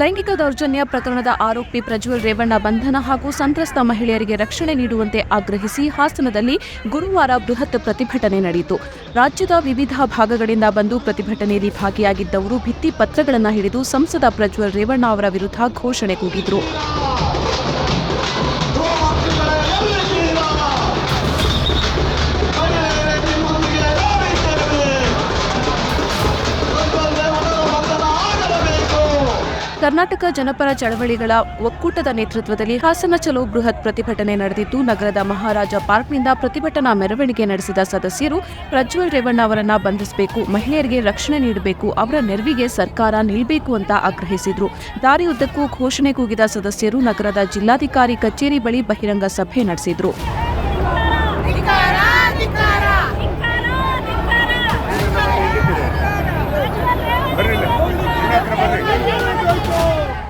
ಲೈಂಗಿಕ ದೌರ್ಜನ್ಯ ಪ್ರಕರಣದ ಆರೋಪಿ ಪ್ರಜ್ವಲ್ ರೇವಣ್ಣ ಬಂಧನ ಹಾಗೂ ಸಂತ್ರಸ್ತ ಮಹಿಳೆಯರಿಗೆ ರಕ್ಷಣೆ ನೀಡುವಂತೆ ಆಗ್ರಹಿಸಿ ಹಾಸನದಲ್ಲಿ ಗುರುವಾರ ಬೃಹತ್ ಪ್ರತಿಭಟನೆ ನಡೆಯಿತು. ರಾಜ್ಯದ ವಿವಿಧ ಭಾಗಗಳಿಂದ ಬಂದು ಪ್ರತಿಭಟನೆಯಲ್ಲಿ ಭಾಗಿಯಾಗಿದ್ದವರು ಭಿತ್ತಿ ಪತ್ರಗಳನ್ನು ಹಿಡಿದು ಸಂಸದ ಪ್ರಜ್ವಲ್ ರೇವಣ್ಣ ಅವರ ವಿರುದ್ಧ ಘೋಷಣೆ ಕೂಗಿದ್ರು. ಕರ್ನಾಟಕ ಜನಪರ ಚಳವಳಿಗಳ ಒಕ್ಕೂಟದ ನೇತೃತ್ವದಲ್ಲಿ ಹಾಸನ ಚಲೋ ಬೃಹತ್ ಪ್ರತಿಭಟನೆ ನಡೆದಿದ್ದು, ನಗರದ ಮಹಾರಾಜ ಪಾರ್ಕ್ನಿಂದ ಪ್ರತಿಭಟನಾ ಮೆರವಣಿಗೆ ನಡೆಸಿದ ಸದಸ್ಯರು ಪ್ರಜ್ವಲ್ ರೇವಣ್ಣ ಅವರನ್ನ ಬಂಧಿಸಬೇಕು, ಮಹಿಳೆಯರಿಗೆ ರಕ್ಷಣೆ ನೀಡಬೇಕು, ಅವರ ನೆರವಿಗೆ ಸರ್ಕಾರ ನಿಲ್ಲಬೇಕು ಅಂತ ಆಗ್ರಹಿಸಿದ್ರು. ದಾರಿಯುದ್ದಕ್ಕೂ ಘೋಷಣೆ ಕೂಗಿದ ಸದಸ್ಯರು ನಗರದ ಜಿಲ್ಲಾಧಿಕಾರಿ ಕಚೇರಿ ಬಳಿ ಬಹಿರಂಗ ಸಭೆ ನಡೆಸಿದ್ರು.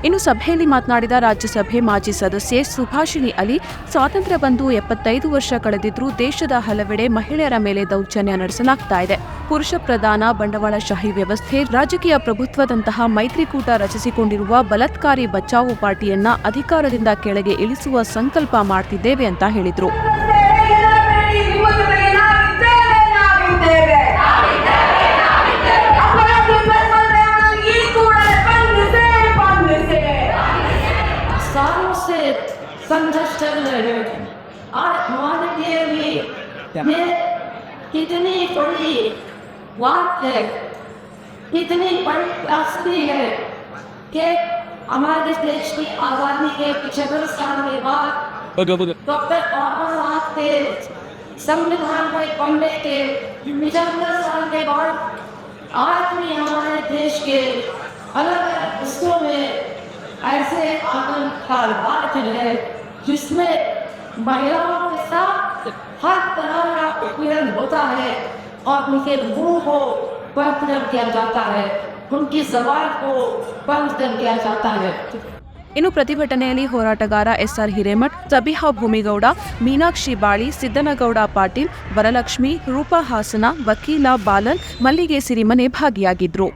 ಇನ್ನು ಸಭೆಯಲ್ಲಿ ಮಾತನಾಡಿದ ರಾಜ್ಯಸಭೆ ಮಾಜಿ ಸದಸ್ಯೆ ಸುಭಾಷಿಣಿ ಅಲಿ, ಸ್ವಾತಂತ್ರ್ಯ ಬಂದು ಎಪ್ಪತ್ತೈದು ವರ್ಷ ಕಳೆದಿದ್ರೂ ದೇಶದ ಹಲವೆಡೆ ಮಹಿಳೆಯರ ಮೇಲೆ ದೌರ್ಜನ್ಯ ನಡೆಸಲಾಗ್ತಾ ಇದೆ. ಪುರುಷ ಪ್ರಧಾನ ಬಂಡವಾಳಶಾಹಿ ವ್ಯವಸ್ಥೆ, ರಾಜಕೀಯ ಪ್ರಭುತ್ವದಂತಹ ಮೈತ್ರಿಕೂಟ ರಚಿಸಿಕೊಂಡಿರುವ ಬಲತ್ಕಾರಿ ಬಚಾವು ಪಾರ್ಟಿಯನ್ನ ಅಧಿಕಾರದಿಂದ ಕೆಳಗೆ ಇಳಿಸುವ ಸಂಕಲ್ಪ ಮಾಡ್ತಿದ್ದೇವೆ ಅಂತ ಹೇಳಿದ್ರು. सालों से संघर्ष चल रहे हैं। और हमारे लिए भी ये कितनी बड़ी बात है कितनी बड़ी त्रासदी है कि हमारे देश की आज़ादी के पिछहत्तर साल के बाद डॉक्टर बाबा साहब के संविधान को पढ़ने के पिछहत्तर साल के बाद आज भी हमारे देश के अलग अलग में ऐसे आतंकवाद बात है जिसमें महिलाओं के साथ हर तरह का उत्पीड़न होता है और उनके मुंह को बंद कर दिया जाता है उनकी जबान को बंद कर दिया जाता है ಇನ್ನು ಪ್ರತಿಭಟನೆಯಲ್ಲಿ ಹೋರಾಟಗಾರ ಎಸ್ಆರ್ ಹಿರೇಮಠ್ ಸಬಿಹಾ ಭೂಮಿಗೌಡ ಮೀನಾಕ್ಷಿ ಬಾಳಿ ಸಿದ್ದನಗೌಡ ಪಾಟೀಲ್ ವರಲಕ್ಷ್ಮಿ ರೂಪಾ ಹಾಸನ ವಕೀಲ ಬಾಲನ್ ಮಲ್ಲಿಗೆ ಸಿರಿಮನೆ ಭಾಗಿಯಾಗಿದ್ರು